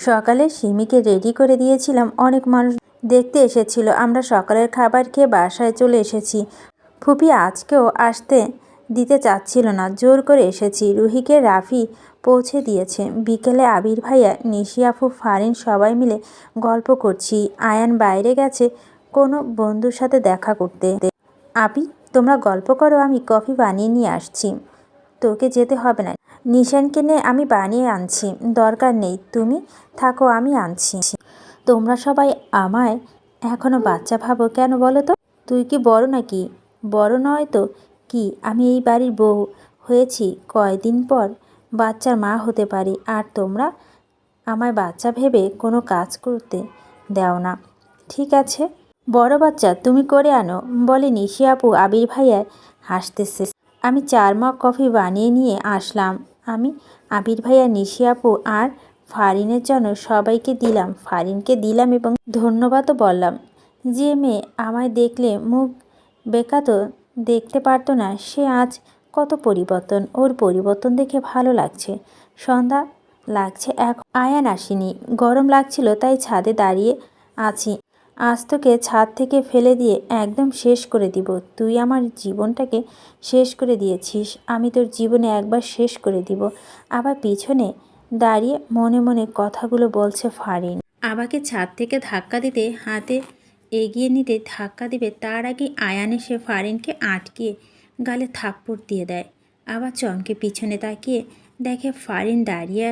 সকালে সিমিকে রেডি করে দিয়েছিলাম অনেক মানুষ দেখতে এসেছিল। আমরা সকালের খাবার খেয়ে বাসায় চলে এসেছি। ফুপি আজকেও আসতে দিতে চাচ্ছিল না। জোর করে এসেছি। রুহিকে রাফি পৌঁছে দিয়েছে। বিকেলে আবির ভাইয়া নিশিয়াফু ফারিন সবাই মিলে গল্প করছি। আয়ান বাইরে গেছে কোনো বন্ধুর সাথে দেখা করতে। আপি তোমরা গল্প করো, আমি কফি বানিয়ে নিয়ে আসছি। তোকে যেতে হবে না। নিশানকে নিয়ে আমি বানিয়ে আনছি। দরকার নেই, তুমি থাকো, আমি আনছি। তোমরা সবাই আমায় এখনও বাচ্চা ভাবো কেন বলো তো? তুই কি বড় নাকি? বড় নয় তো? কি, আমি এই বাড়ির বউ হয়েছি কয়দিন পর? বাচ্চার মা হতে পারি, আর তোমরা আমায় বাচ্চা ভেবে কোনো কাজ করতে দাও না। ঠিক আছে। বড় বাচ্চা, তুমি করে আনো। বলে নিশি আপু আবির ভাইয়া হাসতেছে। আমি চার মগ কফি বানিয়ে নিয়ে আসলাম। আমি, আবির ভাইয়া, নিশি আপু আর ফারিনের জন্য সবাইকে দিলাম, ফারিনকে দিলাম এবং ধন্যবাদও বললাম। যে মেয়ে আমায় দেখলে মুখ বেকাতো দেখতে পারতো না, সে আজ কত পরিবর্তন, ওর পরিবর্তন দেখে ভালো লাগছে। সন্ধ্যা লাগছে এক আয়ান আসেনি, গরম লাগছিল, তাই ছাদে দাঁড়িয়ে আছি। আজ তোকে ছাদ থেকে ফেলে দিয়ে একদম শেষ করে দিব। তুই আমার জীবনটাকে শেষ করে দিয়েছিস। আমি তোর জীবনে একবার শেষ করে দিব। আবার পিছনে দাঁড়িয়ে মনে মনে কথাগুলো বলছে ফারিন। আবাকে ছাদ থেকে ধাক্কা দিতে, হাতে এগিয়ে নিতে ধাক্কা দিবে, তার আগে আয়ানে সে ফারিনকে আটকিয়ে গালে থাপ্পড় দিয়ে দেয়। আবার চমকে পিছনে তাকিয়ে দেখে ফারিন দাঁড়িয়ে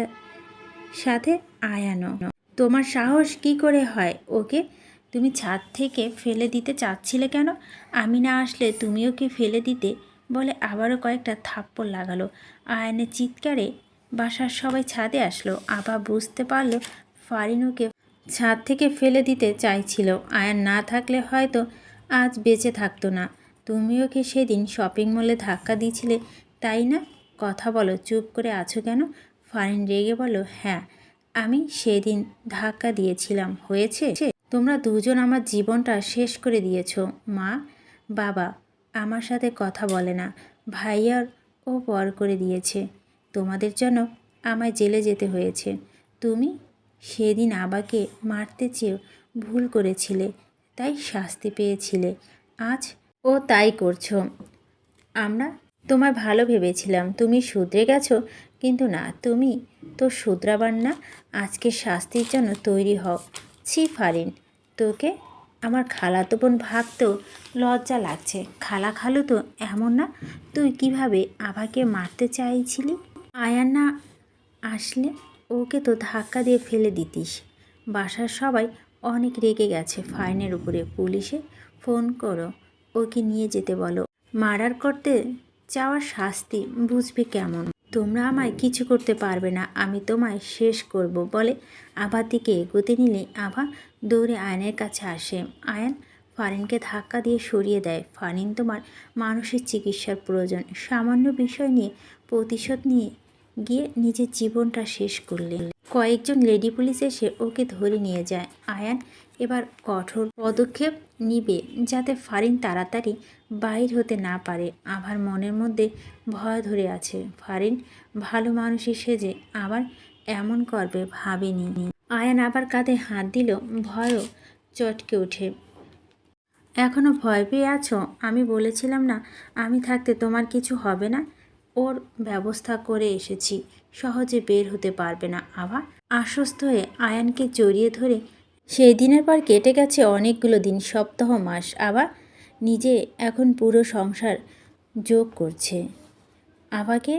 সাথে আয়ানও। তোমার সাহস কি করে হয় ওকে তুমি ছাদ থেকে ফেলে দিতে চাচ্ছিলে কেন? আমি না আসলে তুমি ওকে ফেলে দিতে? বলে আবারও কয়েকটা থাপ্পড় লাগালো। আয়নের চিৎকারে বাসার সবাই ছাদে আসলো। আবার বুঝতে পারল ফারিন ওকে ছাদ থেকে ফেলে দিতে চাইছিল। আয়ান না থাকলে হয়তো আজ বেঁচে থাকতো না। তুমি ওকে সেদিন শপিং মলে ধাক্কা দিয়েছিলে, তাই না? কথা বলো, চুপ করে আছো কেন? ফারিন রেগে বলো হ্যাঁ আমি সেদিন ধাক্কা দিয়েছিলাম। হয়েছে? তোমরা দুজন আমার জীবনটা শেষ করে দিয়েছ, মা। বাবা, আমার সাথে কথা বলে না। ভাইয়ার ও পর করে দিয়েছে। তোমাদের জন্য আমায় জেলে যেতে হয়েছে। তুমি সেদিন আবাকে মারতে চেয়েও ভুল করেছিলে, তাই শাস্তি পেয়েছিলে। আজ ও তাই করছ। আমরা তোমায় ভালো ভেবেছিলাম। তুমি শুধরে গেছো, কিন্তু না, তুমি তো শুধরাবার না। আজকে শাস্তির জন্য তৈরি হও। ছি ফারিন, তোকে আমার খালাতো বোন ভাবতেও লজ্জা লাগছে। খালা খালু তো এমন না, তুই কীভাবে আভাকে মারতে চাইছিলি? আয়ান না আসলে ওকে তো ধাক্কা দিয়ে ফেলে দিতিস। বাসার সবাই অনেক রেগে গেছে ফাইনের উপরে। পুলিশে ফোন করো, ওকে নিয়ে যেতে বলো। মার্ডার করতে চাওয়ার শাস্তি বুঝবে কেমন? তোমরা আমায় কিছু করতে পারবে না, আমি তোমায় শেষ করব, বলে আবার দিকে এগোতে নিলে আভা দৌড়ে আয়নের কাছে আসে। আয়ন ফারিনকে ধাক্কা দিয়ে সরিয়ে দেয়। ফারিন তোমার মানসিক চিকিৎসার প্রয়োজন। সামান্য বিষয় নিয়ে প্রতিশোধ নিয়ে গিয়ে নিজের জীবনটা শেষ করলেন কয়েকজন লেডি পুলিশ এসে ওকে ধরে নিয়ে যায়। আয়ান এবার কঠোর পদক্ষেপ নিবে যাতে ফারিন তাড়াতাড়ি বাইর হতে না পারে। আবার মনের মধ্যে ভয় ধরে আছে। ফারিন ভালো মানুষই সেজে আবার এমন করবে ভাবেনি। আয়ান আবার কাঁধে হাত দিল, ভয়ও চটকে ওঠে। এখনও ভয় পেয়ে আছো? আমি বলেছিলাম না, আমি থাকতে তোমার কিছু হবে না। ওর ব্যবস্থা করে এসেছি। সহজে বের হতে পারবে না। আবার আশ্বস্ত হয়ে আয়ানকে জড়িয়ে ধরে সেই দিনের পর কেটে গেছে অনেকগুলো দিন, সপ্তাহ, মাস। আবার নিজে এখন পুরো সংসার যোগ করছে। আবাকে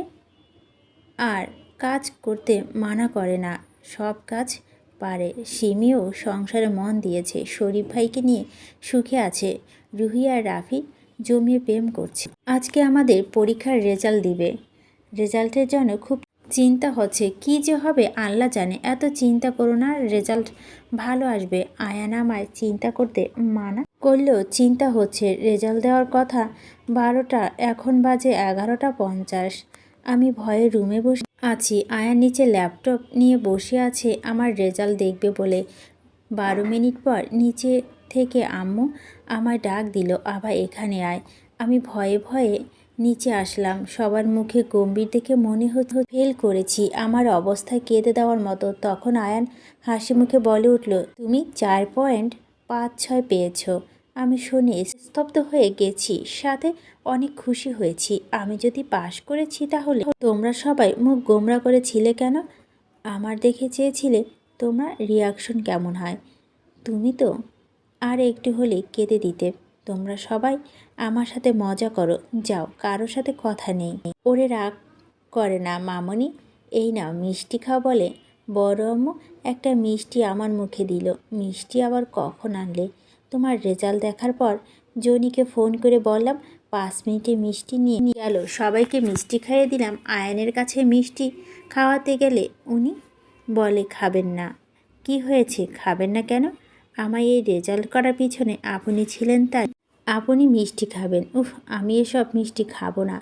আর কাজ করতে মানা করে না। সব কাজ পারে। সিমিও সংসারে মন দিয়েছে। শরীফ ভাইকে নিয়ে সুখে আছে। রুহি আর রাফি জমিয়ে প্রেম করছে। আজকে আমাদের পরীক্ষার রেজাল্ট দিবে। রেজাল্টের জন্য খুব চিন্তা হচ্ছে, কি যে হবে? আল্লাহ জানে। এত চিন্তা করো না, রেজাল্ট ভালো আসবে। আয়ান আমায় চিন্তা করতে মানা করলেও চিন্তা হচ্ছে, রেজাল্ট দেওয়ার কথা বারোটা, এখন বাজে এগারোটা পঞ্চাশ। আমি ভয়ে রুমে বসে আছি। আয়ার নিচে ল্যাপটপ নিয়ে বসে আছে, আমার রেজাল্ট দেখবে বলে। বারো মিনিট পর নিচে থেকে আম্মু আমায় ডাক দিল আবার এখানে আয়। আমি ভয়ে ভয়ে নিচে আসলাম। সবার মুখে গম্ভীর দেখে মনে হতো ফেল করেছি। আমার অবস্থায় কেঁদে দেওয়ার মতো। তখন আয়ান হাসি মুখে বলে উঠল, তুমি চার পয়েন্ট পাঁচ ছয় পেয়েছ। আমি শুনে স্তব্ধ হয়ে গেছি। সাথে অনেক খুশি হয়েছি। আমি যদি পাশ করেছি তাহলে তোমরা সবাই মুখ গোমরা করেছিলে কেন? আমার দেখে চেয়েছিলে তোমরা রিয়াকশন কেমন হয়। তুমি তো আর একটু হলে কেঁদে দিতে। তোমরা সবাই আমার সাথে মজা করো। যাও, কারোর সাথে কথা নেই। ওরে রাগ করে না মামনি। এই নাও, মিষ্টি খাও বলে বড় আম্মু একটা মিষ্টি আমার মুখে দিল। মিষ্টি আবার কখন আনলে? তোমার রেজাল্ট দেখার পর জনিকে ফোন করে বললাম, পাঁচ মিনিটে মিষ্টি নিয়ে গেল। সবাইকে মিষ্টি খাইয়ে দিলাম। আয়নের কাছে মিষ্টি খাওয়াতে গেলে উনি বলে, খাবেন না। কি হয়েছে? খাবেন না কেন? আমার এই রেজাল্ট করার পিছনে আপনি ছিলেন তাই। আপনি মিষ্টি খাবেন। উফ, আমি এসব মিষ্টি খাব না।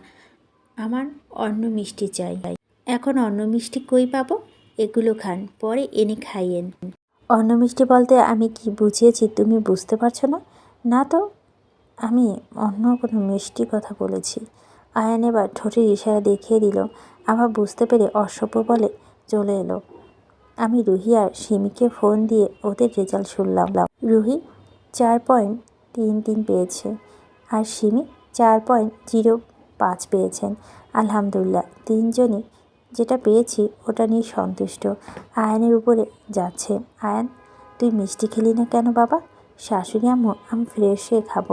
আমার অন্য মিষ্টি চাই। এখন অন্য মিষ্টি কই পাবো? এগুলো খান, পরে এনে খাইয়েন। অন্য মিষ্টি বলতে আমি কি বুঝিয়েছি তুমি বুঝতে পারছ না? না তো, আমি অন্য কোনো মিষ্টি কথা বলেছি। আয়ান এবার ঠোঁটের ইশারা দেখিয়ে দিল, আবার বুঝতে পেরে অসভ্য বলে চলে এলো। আমি রুহি আর সিমিকে ফোন দিয়ে ওদের রেজাল্ট শুনলাম। রুহি, চার পয়েন্ট তিন তিন পেয়েছে। আর সিমি চার পয়েন্ট জিরো পাঁচ পেয়েছেন। আলহামদুলিল্লাহ, তিনজনই যেটা পেয়েছি ওটা নিয়ে সন্তুষ্ট। আয়নের উপরে যাচ্ছে। আয়ন, তুই মিষ্টি খেলি না কেন বাবা? শাশুড়ি আম্মু, আমি ফ্রেশ হয়ে খাব।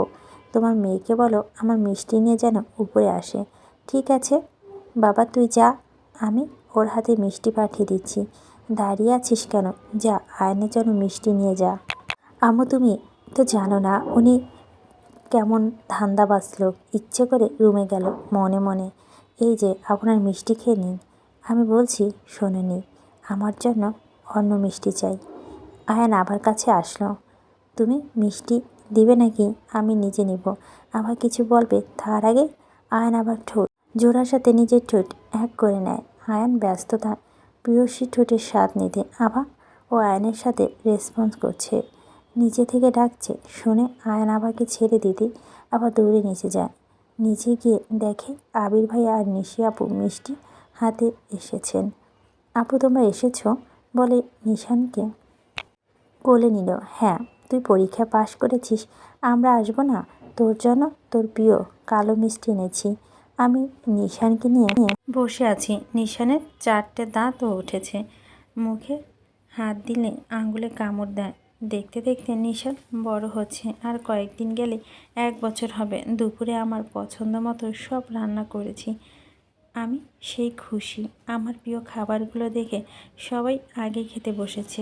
তোমার মেয়েকে বলো, আমার মিষ্টি নিয়ে যেন উপরে আসে। ঠিক আছে, বাবা তুই যা, আমি ওর হাতে মিষ্টি পাঠিয়ে দিচ্ছি। দাঁড়িয়ে আছিস কেন? যা, আয়নের জন্য মিষ্টি নিয়ে যা। আম্মু তুমি তো জানো না, উনি কেমন ধান্দাবাজ লোক ইচ্ছে করে রুমে গেল, মনে মনে। এই যে, আপনার মিষ্টি খেয়ে নিন। আমি বলছি শোনেনি আমার জন্য অন্য মিষ্টি চাই। আয়ান আবার কাছে আসলো। তুমি মিষ্টি দিবে নাকি? আমি নিজে নিব। আবার কিছু বলবে, তার আগে আয়ন আবার ঠোঁট, জোড়ার সাথে নিজের ঠোঁট এক করে নেয়। আয়ন ব্যস্ততা প্রিয়সী ঠোঁটের স্বাদ নিতে আবার ও আয়নের সাথে রেসপন্স করছে। নিচে থেকে ডাকছে। শুনে আয়ন আবাকে ছেড়ে দিতে আবার দৌড়ে নিচে যায়। নিচে গিয়ে দেখে আবির ভাই আর নিশি আপু মিষ্টি হাতে এসেছেন। আপু, তোমরা এসেছ বলে নিশানকে কোলে নিল। হ্যাঁ তুই পরীক্ষা পাশ করেছিস, আমরা আসব না। তোর জন্য তোর প্রিয় কালো মিষ্টি এনেছি। আমি নিশানকে নিয়ে বসে আছি। নিশানের চারটে দাঁতও উঠেছে। মুখে হাত দিলে আঙ্গুলে কামড় দেয়। দেখতে দেখতে নিশান বড় হচ্ছে। আর কয়েকদিন গেলে এক বছর হবে। দুপুরে আমার পছন্দ মতো সব রান্না করেছি। আমি সেই খুশি। আমার প্রিয় খাবারগুলো দেখে সবাই আগে খেতে বসেছে।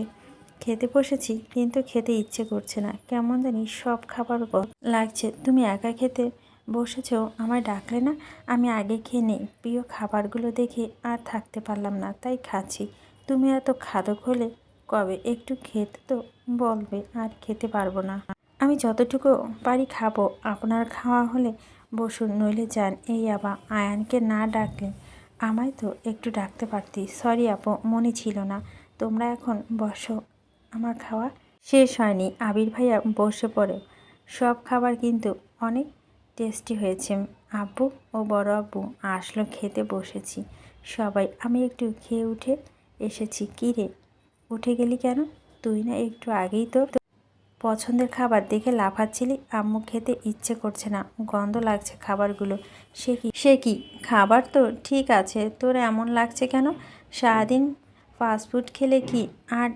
খেতে বসেছি, কিন্তু খেতে ইচ্ছে করছে না। কেমন জানি সব খাবার লাগছে। তুমি একা খেতে বসেছো? আমায় ডাকলে না? আমি আগে খেয়ে নেই। প্রিয় খাবারগুলো দেখে আর থাকতে পারলাম না, তাই খাচ্ছি। তুমি এত খাদক হলে কবে? একটু খেতে তো বলবে, আর খেতে পারব না। আমি যতটুকু পারি খাব। আপনার খাওয়া হলে বসুন, নইলে যান। এই আবার আয়ানকে না ডাকলে আমায় তো একটু ডাকতে পারতি। সরি আপু, মনে ছিল না। তোমরা এখন বসো, আমার খাওয়া শেষ হয়নি। আবির ভাইয়া বসে পড়ে। সব খাবার কিন্তু অনেক টেস্টি হয়েছে। আব্বু ও বড় আব্বু আসলো, খেতে বসেছি। সবাই, আমি একটু খেয়ে উঠে এসেছি। কী রে? উঠে গেলি কেন? তুই না একটু আগেই তোর পছন্দের খাবার দেখে লাফাচ্ছিলি। আম্মু খেতে ইচ্ছে করছে না। গন্ধ লাগছে খাবারগুলো। সে কি সে কি? খাবার তো ঠিক আছে। তোর এমন লাগছে কেন? সারাদিন ফাস্টফুড খেলে কি আর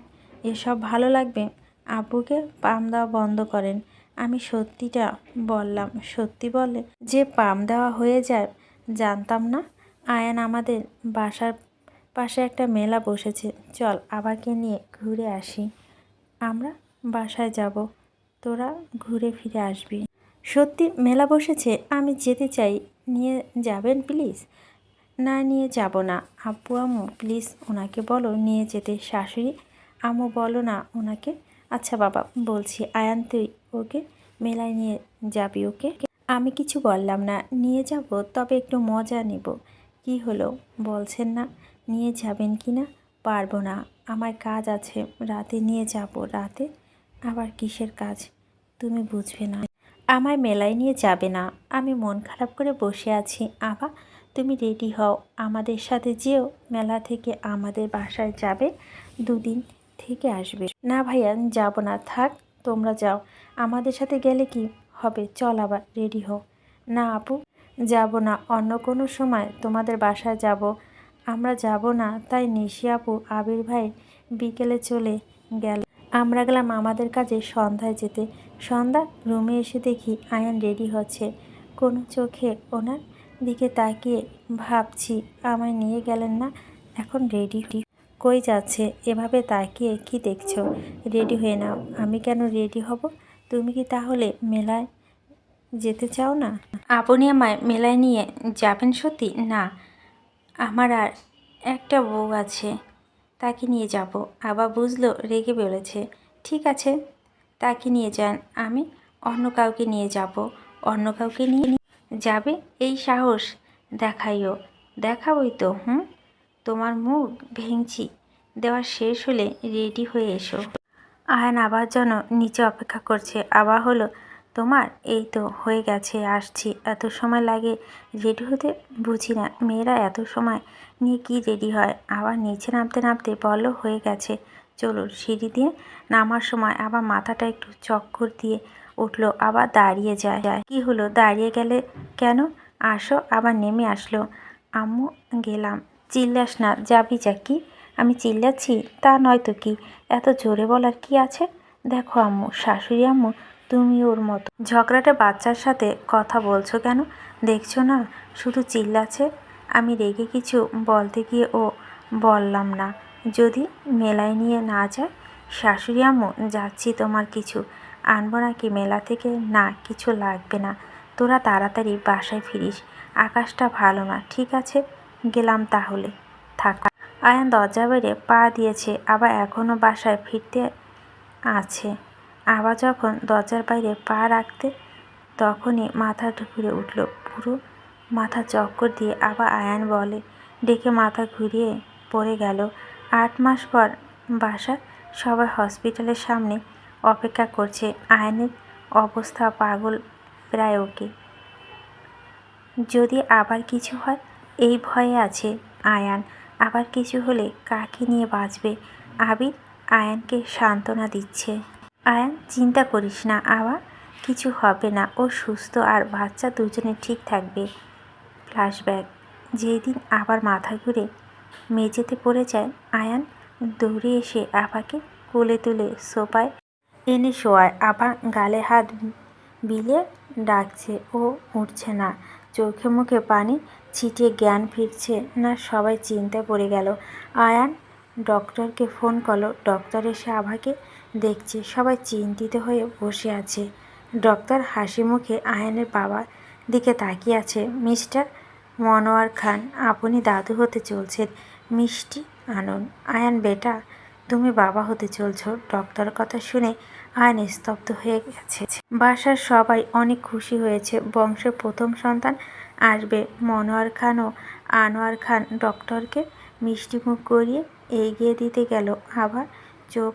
এসব ভালো লাগবে? আব্বুকে পাম দেওয়া বন্ধ করেন। আমি সত্যিটা বললাম। সত্যি বলে যে পাম দেওয়া হয়ে যায়, জানতাম না। আয়ান আমাদের বাসার পাশে একটা মেলা বসেছে। চল, আবাকে নিয়ে ঘুরে আসি। আমরা বাসায় যাব। তোরা ঘুরে ফিরে আসবি। সত্যি, মেলা বসেছে। আমি যেতে চাই। নিয়ে যাবেন প্লিজ? না, নিয়ে যাব না। আব্বু, আম্মু, প্লিজ ওনাকে বলো, নিয়ে যেতে। শাশুড়ি, আম্মু বলো না ওনাকে। আচ্ছা বাবা, বলছি, আয়ান, তুই ওকে মেলায় নিয়ে যাবি, ওকে? আমি কিছু বললাম না। নিয়ে যাব, তবে একটু মজা নেব। কি হলো? বলছেন না। নিয়ে যাবেন কি না? পারব না। আমার কাজ আছে। রাতে নিয়ে যাব। রাতে আবার কিসের কাজ? তুমি বুঝবে না। আমায় মেলায় নিয়ে যাবে না। আমি মন খারাপ করে বসে আছি। আবা তুমি রেডি হও। আমাদের সাথে যেও। মেলা থেকে আমাদের বাসায় যাবে। দুদিন থেকে আসবে। না ভাইয়া যাব না। থাক, তোমরা যাও। আমাদের সাথে গেলে কি হবে? চল আবার, রেডি হও। না আপু, যাব না। অন্য কোনো সময় তোমাদের বাসায় যাব। আমরা যাব না, তাই নিশি আপু, আবির ভাই বিকেলে চলে গেল। আমরা গেলাম আমাদের কাজে সন্ধ্যায় যেতে। সন্ধ্যা রুমে এসে দেখি আয়ান রেডি হচ্ছে। কোনো চোখে ওনার দিকে তাকিয়ে ভাবছি, আমায় নিয়ে গেলেন না, এখন রেডি কই যাচ্ছে, এভাবে তাকিয়ে কি দেখছ? রেডি হয়ে নাও, আমি কেন রেডি হব? তুমি কি তাহলে মেলায় যেতে চাও না? আপনি আমায় মেলায় নিয়ে যাবেন সত্যি? না। আমার আর একটা বউ আছে, তাকে নিয়ে যাব। আবার বুঝলো, রেগে বলেছে, ঠিক আছে, তাকে নিয়ে যান, আমি অন্য কাউকে নিয়ে যাব। অন্য কাউকে নিয়ে যাবে, এই সাহস দেখাইও। দেখাবই তো, হুম? তোমার মুখ ভেঙছি, দেওয়া শেষ হলে রেডি হয়ে এসো। আয়ন আবার যেন নিচে অপেক্ষা করছে। আবার হলো তোমার? এই তো, হয়ে গেছে, আসছি। এত সময় লাগে? রেডি হতে বুঝি না। মেয়েরা এত সময় নিয়ে কি রেডি হয়? আবার নিচে নামতে নামতে বলো, হয়ে গেছে। চলুন সিঁড়ি দিয়ে নামার সময় আবার মাথাটা একটু চক্কর দিয়ে উঠল, আবার দাঁড়িয়ে যায়। কি হলো? দাঁড়িয়ে গেলে কেন? আসো, আবার নেমে আসলো। আম্মু, গেলাম। চিল্লাস না, যাবি যা কি? আমি চিল্লাচ্ছি? তা নয়তো কি? এত জোরে বলার কি আছে? দেখো আম্মু, শাশুড়ি আম্মু তুমি ওর মতো। ঝগড়াটা বাচ্চার সাথে কথা বলছো কেন? দেখছ না, শুধু চিল্লাচ্ছে? আমি রেগে কিছু বলতে গিয়ে ও বললাম না। যদি মেলায় নিয়ে না যায়? শাশুড়ি আম্মু, যাচ্ছি তোমার কিছু। আনব নাকি মেলা থেকে? না, কিছু লাগবে না। তোরা তাড়াতাড়ি বাসায় ফিরিস। আকাশটা ভালো না, ঠিক আছে? গেলাম তাহলে। থাক। আয়ান দরজা বেড়ে পা দিয়েছে, আবার এখনও বাসায় ফিরতে আছে। আবার যখন দরজার বাইরে পা রাখতে তখনই মাথা ঘুরে উঠল। পুরো মাথা চক্কর দিয়ে আবার আয়ান বলে, ডেকে মাথা ঘুরিয়ে পড়ে গেল। আট মাস পর বাসা সবাই হসপিটালের সামনে অপেক্ষা করছে। আয়নের অবস্থা পাগল প্রায় ওকে। যদি আবার কিছু হয়, এই ভয়ে আছে আয়ান। আবার কিছু হলে কাকে নিয়ে বাঁচবে? আবির আয়ানকে সান্ত্বনা দিচ্ছে। আয়ান, চিন্তা করিস না, আবার কিছু হবে না। ও সুস্থ আর বাচ্চা দুজনে ঠিক থাকবে। ফ্ল্যাশব্যাক। যেই দিন আবার মাথা ঘুরে মেঝেতে পড়ে যায়, আয়ান দৌড়ে এসে আপাকে কোলে তুলে সোপায় এনে শোয়ায়। আপা গালে হাত বিলে ডাকছে, ও উঠছে না। চোখে মুখে পানি ছিটিয়ে জ্ঞান ফিরছে না, সবাই চিন্তায় পড়ে গেল। আয়ান ডক্টরকে ফোন করল। ডক্টর এসে আভাকে দেখছে, সবাই চিন্তিত হয়ে বসে আছে। ডক্টর হাসি মুখে আয়নের বাবার দিকে তাকিয়ে আছে। মিস্টার মনোয়ার খান, আপনি দাদু হতে চলছেন, মিষ্টি আনন। আয়ান, বেটা, তুমি বাবা হতে চলছো। ডক্টর কথা শুনে আয়ন স্তব্ধ হয়ে গেছে। বাসার সবাই অনেক খুশি হয়েছে। বংশের প্রথম সন্তান আসবে। মনোয়ার খান ও আনোয়ার খান ডক্টরকে মিষ্টি মুখ করিয়ে এগিয়ে দিতে গেল। আবার চোখ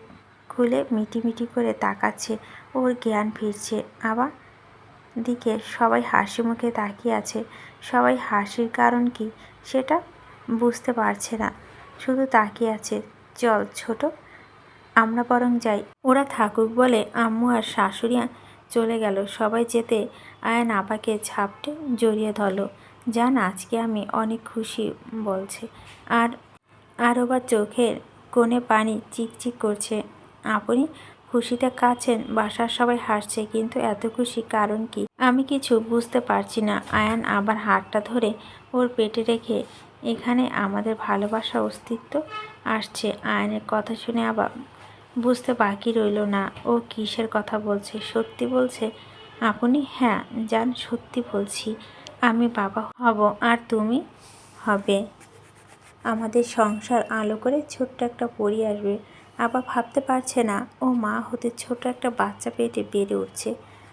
খুলে মিটিমিটি করে তাকাচ্ছে, ওর জ্ঞান ফিরছে। আবার দিকে সবাই হাসি মুখে তাকিয়ে আছে। সবাই হাসির কারণ কি সেটা বুঝতে পারছে না। শুধু তাকিয়ে আছে, চল ছোট, আমরা বরং যাই। ওরা থাকুক বলে আম্মু আর শাশুড়ি চলে গেল। সবাই যেতে আয়ান আপাকে ঝাপটে জড়িয়ে ধরলো। জান, আজকে আমি অনেক খুশি, বলছে। আর আরও বা চোখের কোণে পানি চিকচিক করছে। আপনি খুশিতে কাছেন বাসার সবাই হাসছে, কিন্তু এত খুশি কারণ কি? আমি কিছু বুঝতে পারছি না। আয়ান আবার হাতটা ধরে ওর পেটে রেখে, এখানে আমাদের ভালোবাসা অস্তিত্ব আসছে। আয়নের কথা শুনে আবার বুঝতে বাকি রইল না। ও কিসের কথা বলছে? সত্যি বলছে? আপনি? হ্যাঁ যান সত্যি বলছি। আমি বাবা হব, আর তুমি হবে। আমাদের সংসার আলো করে ছোট্ট একটা পরি আসবে। আবার ভাবতে পারছে না, ও মা হতে ছোট একটা বাচ্চা পেটে বেড়ে উঠছে।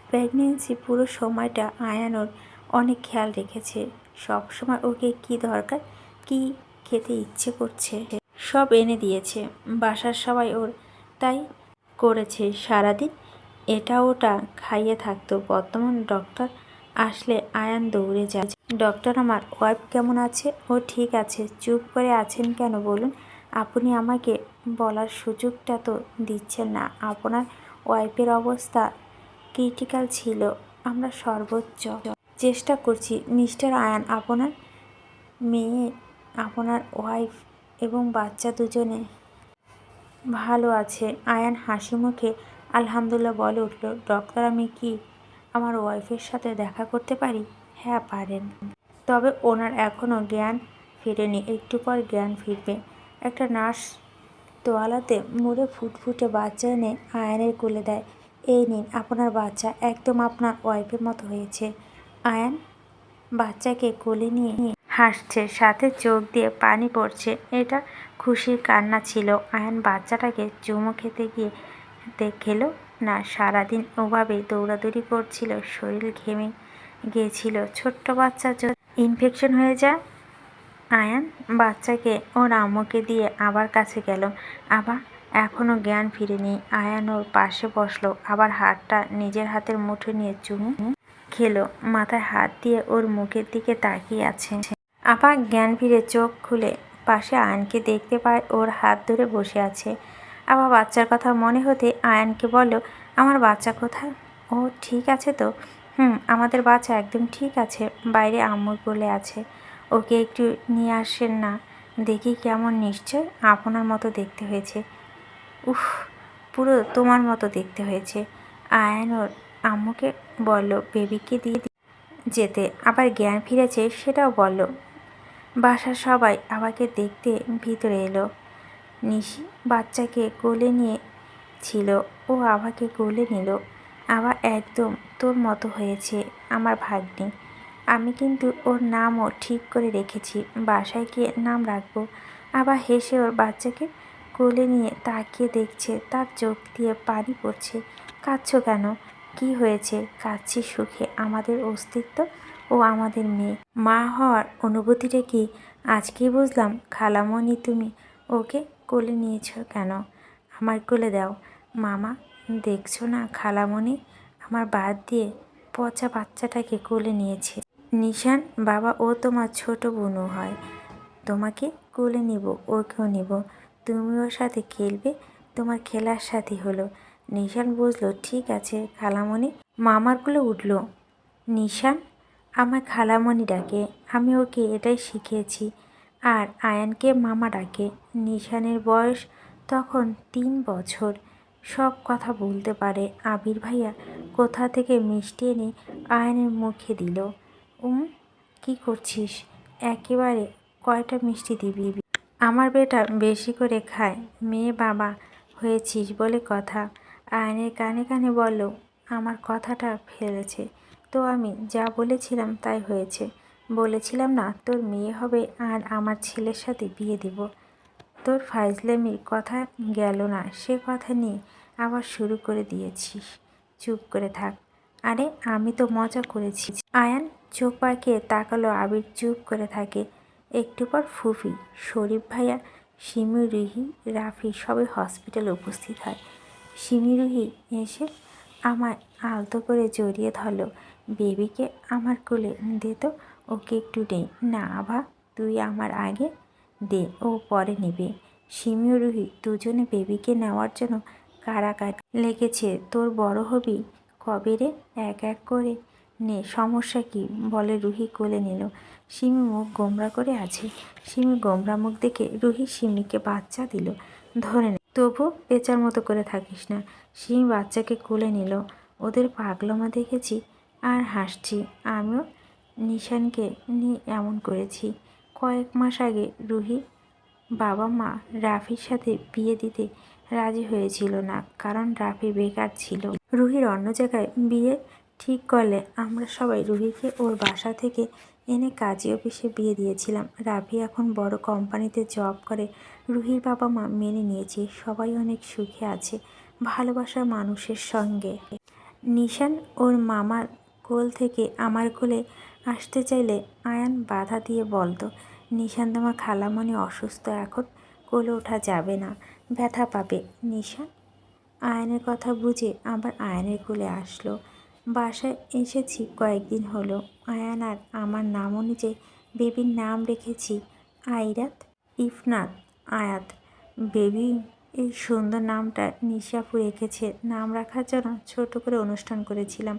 প্রেগনেন্সি পুরো সময়টা আয়ানোর অনেক খেয়াল রেখেছে। সব সময় ওকে কি দরকার, কি খেতে ইচ্ছে করছে, সব এনে দিয়েছে। বাসার সবাই ওর তাই করেছে সারাদিন। এটা ওটা খাইয়ে থাকতো। বর্তমান ডক্টর আসলে আয়ান দৌড়ে যায়। ডক্টর, আমার ওয়াইফ কেমন আছে? ও ঠিক আছে। চুপ করে আছেন কেন বলুন? আপনি আমাকে বলার সুযোগটা তো দিচ্ছেন না। আপনার ওয়াইফের অবস্থা ক্রিটিক্যাল ছিল। আমরা সর্বোচ্চ চেষ্টা করছি। মিস্টার আয়ান, আপনার মেয়ে, আপনার ওয়াইফ এবং বাচ্চা দুজনে ভালো আছে। আয়ান হাসি মুখে আলহামদুলিল্লাহ বলে উঠল, ডক্টর, আমি কি আমার ওয়াইফের সাথে দেখা করতে পারি? হ্যাঁ পারেন। তবে ওনার এখনও জ্ঞান ফিরেনি। একটু পর জ্ঞান ফিরবে। একটা নার্স তোয়ালাতে মুড়ে ফুটফুটে বাচ্চা এনে আয়ানের কোলে দেয়। এই নিন, আপনার বাচ্চা একদম আপনার ওয়াইফের মতো হয়েছে। আয়ান বাচ্চাকে কোলে নিয়ে হাসছে, সাথে চোখ দিয়ে পানি পড়ছে। এটা খুশির কান্না ছিল। আয়ান বাচ্চাটাকে চুমু খেতে গিয়ে দেখেলো না, সারাদিন ওভাবে দৌড়াদৌড়ি করছিল, শরীর ঘেমে গিয়েছিল। ছোট্ট বাচ্চা ইনফেকশন হয়ে যায় আয়ান বাচ্চাকে ওর আম্মুকে দিয়ে আবার কাছে গেল। আবার এখনও জ্ঞান ফিরেনি। আয়ান ওর পাশে বসল। আবার হাতটা নিজের হাতের মুঠো নিয়ে চুমু খেলো। মাথায় হাত দিয়ে ওর মুখের দিকে তাকিয়ে আছে। আবার জ্ঞান ফিরে চোখ খুলে পাশে আয়নকে দেখতে পায় ওর হাত ধরে বসে আছে। আবার বাচ্চার কথা মনে হতে আয়নকে বলল, আমার বাচ্চা কোথায়? ও ঠিক আছে তো? হুম, আমাদের বাচ্চা একদম ঠিক আছে। বাইরে আম্মুর বলে আছে। ওকে একটু নিয়ে আসেন না। দেখি কেমন নিশ্চয় আপনার মতো দেখতে হয়েছে। উফ, পুরো তোমার মতো দেখতে হয়েছে। আয়ান ওর আম্মুকে বলল, বেবিকে দিয়ে যেতে আবার জ্ঞান ফিরেছে, সেটাও বলল। বাসার সবাই আমাকে দেখতে ভিতরে এলো। নিশি বাচ্চাকে কোলে নিয়ে ছিল। ও আভাকে কোলে নিল। আবার একদম তোর মতো হয়েছে, আমার ভাগ্নি। আমি কিন্তু ওর নামও ঠিক করে রেখেছি, বাসায় গিয়ে নাম রাখব। আবার হেসে ওর বাচ্চাকে কোলে নিয়ে তাকিয়ে দেখছে, তার চোখ দিয়ে পানি পড়ছে। কাঁদছো কেন? কি হয়েছে? কাঁদছি সুখে, আমাদের অস্তিত্ব ও আমাদের মেয়ে। মা হওয়ার অনুভূতিটা কি? আজকেই বুঝলাম, খালামণি তুমি ওকে কোলে নিয়েছো কেন? আমার কোলে দাও। মামা, দেখছ না খালামণি? আমার বাদ দিয়ে পচা বাচ্চাটাকে কোলে নিয়েছে। নিশান, বাবা, ও তোমার ছোট বোনও হয়। তোমাকে কোলে নিব, ওকেও নিব। তুমি ওর সাথে খেলবে, তোমার খেলার সাথী হলো। নিশান বুঝলো, ঠিক আছে, খালামণি। মামার কোলে উঠল। নিশান, আমার খালামণি ডাকে, আমি ওকে এটাই শিখিয়েছি। আর আয়ানকে মামা ডাকে। নিশানের বয়স তখন তিন বছর। সব কথা বলতে পারে। আবির ভাইয়া কোথা থেকে মিষ্টি এনে আয়নের মুখে দিল। উম, কি করছিস? একেবারে কয়টা মিষ্টি দিবি? আমার বেটা বেশি করে খায়। মেয়ে বাবা হয়েছিস বলে কথা। আয়নের কানে কানে বলল, আমার কথাটা ফেলেছে। তো আমি যা বলেছিলাম তাই হয়েছে। বলেছিলাম না, তোর মেয়ে হবে আর আমার ছেলের সাথে বিয়ে দিব। তোর ফাইজলামির কথা গেল না, সে কথা নিয়ে আবার শুরু করে দিয়েছিস। চুপ করে থাক। আরে, আমি তো মজা করেছি। আয়ান চোখ পাকিয়ে তাকালো আবির, চুপ করে থাকে। একটু পর ফুফি, শরীফ ভাইয়া সিমি রুহি, রাফি সবাই হসপিটালে উপস্থিত হয়। সিমি রুহি এসে আমায় আলতো করে জড়িয়ে ধরলো। বেবিকে আমার কোলে দে তো, ওকে একটু দে। না আভা, তুই আমার আগে দে, ও পরে নেবে। সিমি ও রুহি দুজনে বেবিকে নেওয়ার জন্য কারাকারি লেগেছে। তোর বড় হবি কবে রে? এক এক করে নে, সমস্যা কি? বলে রুহি কোলে নিল। সিমি মুখ গোমরা করে আছে। সিমি গোমরা মুখ দেখে রুহি সিমিকে বাচ্চা দিল। ধরে নে। তবু পেঁচার মতো করে থাকিস না। সিমি বাচ্চাকে কোলে নিল। ওদের পাগলমা দেখেছি আর হাসছি। আমিও নিশানকে নিয়ে এমন করেছি। কয়েক মাস আগে রুহি বাবা মা রাফির সাথে বিয়ে দিতে রাজি হয়েছিল না, কারণ রাফি বেকার ছিল। রুহির অন্য জায়গায় বিয়ে ঠিক করলে আমরা সবাই রুহিকে ওর বাসা থেকে এনে কাজী অফিসে বিয়ে দিয়েছিলাম। রাভি এখন বড় কোম্পানিতে জব করে। রুহির বাবা মা মেনে নিয়েছে। সবাই অনেক সুখে আছে। ভালোবাসার মানুষের সঙ্গে। নিশান ওর মামার কোল থেকে আমার কোলে আসতে চাইলে আয়ান বাধা দিয়ে বলতো, নিশান তোমার খালামণি অসুস্থ এখন, কোলে ওঠা যাবে না, ব্যথা পাবে। নিশান আয়নের কথা বুঝে আবার আয়নের কোলে আসলো। বাসায় এসেছি, কয়েকদিন হলো। আয়ান আর আমার নাম অনুযায়ী বেবির নাম রেখেছি। আইরাত, ইফনাত, আয়াত। বেবি এই সুন্দর নামটা নিশাপু রেখেছে। নাম রাখার জন্য ছোট করে অনুষ্ঠান করেছিলাম।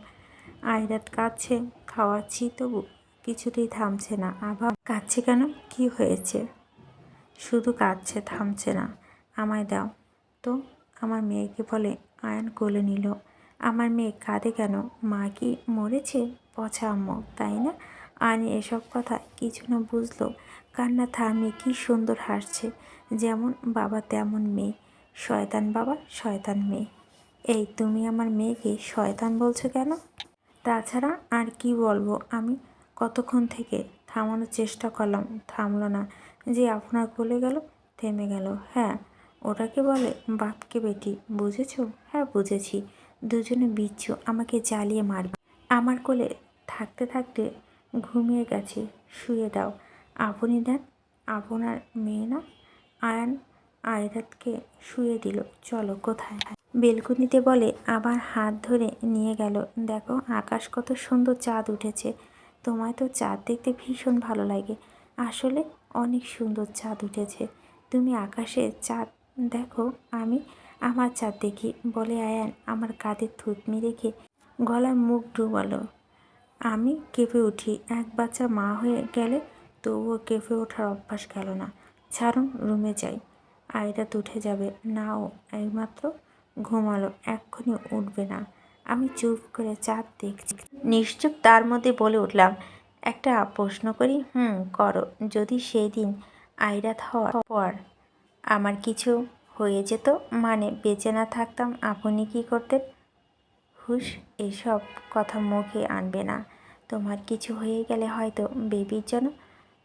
আয়রাত কাঁদছে, খাওয়াচ্ছি তবু কিছুতেই থামছে না। আবার কাঁদছে কেন? কি হয়েছে? শুধু কাঁদছে, থামছে না। আমায় দাও। তো, আমার মেয়েকে বলে আয়ন কোলে নিল। আমার মেয়ে কাঁদে কেন? মা কি মরেছে? পছা আম্মু তাই না? আয়ন এসব কথা কিছু না বুঝলো। কান্না থামিয়ে কি সুন্দর হাসছে। যেমন বাবা, তেমন মেয়ে। শয়তান বাবা, শয়তান মেয়ে। এই তুমি আমার মেয়েকে শয়তান বলছো কেন? তাছাড়া আর কি বলব আমি? কতক্ষণ থেকে থামানোর চেষ্টা করলাম, থামলো না। যে আপনার কোলে গেল, থেমে গেল। হ্যাঁ ওটাকে বলে বাপকে বেটি, বুঝেছ? হ্যাঁ বুঝেছি। দুজনে বিচ্ছু আমাকে জ্বালিয়ে মারবে। আমার কোলে থাকতে থাকতে ঘুমিয়ে গেছে। শুয়ে দাও। আপনি দেন আপনার মেয়ে না? আয়ান আয়রাতকে শুয়ে দিল। চলো কোথায়? বেলকুনিতে বলে আবার হাত ধরে নিয়ে গেল। দেখো আকাশ কত সুন্দর চাঁদ উঠেছে। তোমায় তো চাঁদ দেখতে ভীষণ ভালো লাগে। আসলে অনেক সুন্দর চাঁদ উঠেছে। তুমি আকাশে চাঁদ দেখো। আমি আমার চাঁদ দেখি। বলে, আয়ান, আমার কাঁধে থুতনি রেখে গলায় মুখ ডুবালো। আমি কেঁপে উঠি। এক বাচ্চা মা হয়ে গেলে তবুও কেঁপে ওঠার অভ্যাস গেল না। ছাড়ুন, রুমে যাই। আয়রাত উঠে যাবে। নাও একমাত্র ঘুমালো। এক্ষুনি উঠবে না। আমি চুপ করে চাঁদ দেখছি। নিশ্চুপ তার মধ্যে বলে উঠলাম, একটা প্রশ্ন করি, হুম, করো। যদি সেই দিন আইরাত হওয়ার পর আমার কিছু হয়ে যেত। মানে বেঁচে না থাকতাম, আপনি কি করতেন? হুশ, এসব কথা মুখে আনবে না। তোমার কিছু হয়ে গেলে হয়তো বেবির জন্য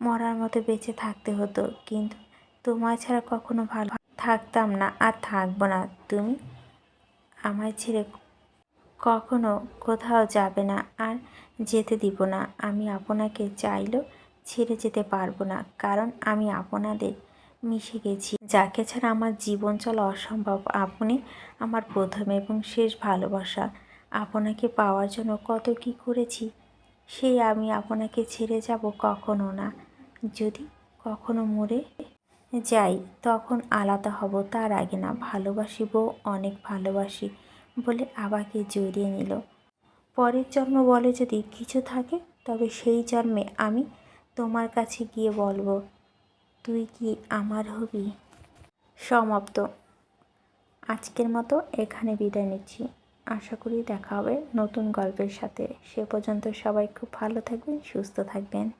মরার মতো বেঁচে থাকতে হতো, কিন্তু তোমার ছাড়া কখনো ভালো থাকতাম না আর থাকব না। তুমি আমায় ছেড়ে কখনো কোথাও যাবে না আর যেতে দিব না। আমি আপনাকে চাইলেও ছেড়ে যেতে পারব না, কারণ আমি আপনাদের মিশে গেছি। যাকে ছাড়া আমার জীবন চলা অসম্ভব। আপনি আমার প্রথম এবং শেষ ভালোবাসা। আপনাকে পাওয়ার জন্য কত কি করেছি সেই আমি আপনাকে ছেড়ে যাব কখনো না। যদি কখনো মরে যাই, তখন আলাদা হব, তার আগে না। ভালোবাসি বউ অনেক ভালোবাসি বলে আবাকে জড়িয়ে নিল। পরের জন্ম বলে যদি কিছু থাকে, তবে সেই জন্মে আমি তোমার কাছে গিয়ে বলব তুই কি আমার হবি? সমাপ্ত। আজকের মতো এখানে বিদায় নিচ্ছি। আশা করি দেখা হবে নতুন গল্পের সাথে। সে পর্যন্ত সবাই খুব ভালো থাকবেন, সুস্থ থাকবেন।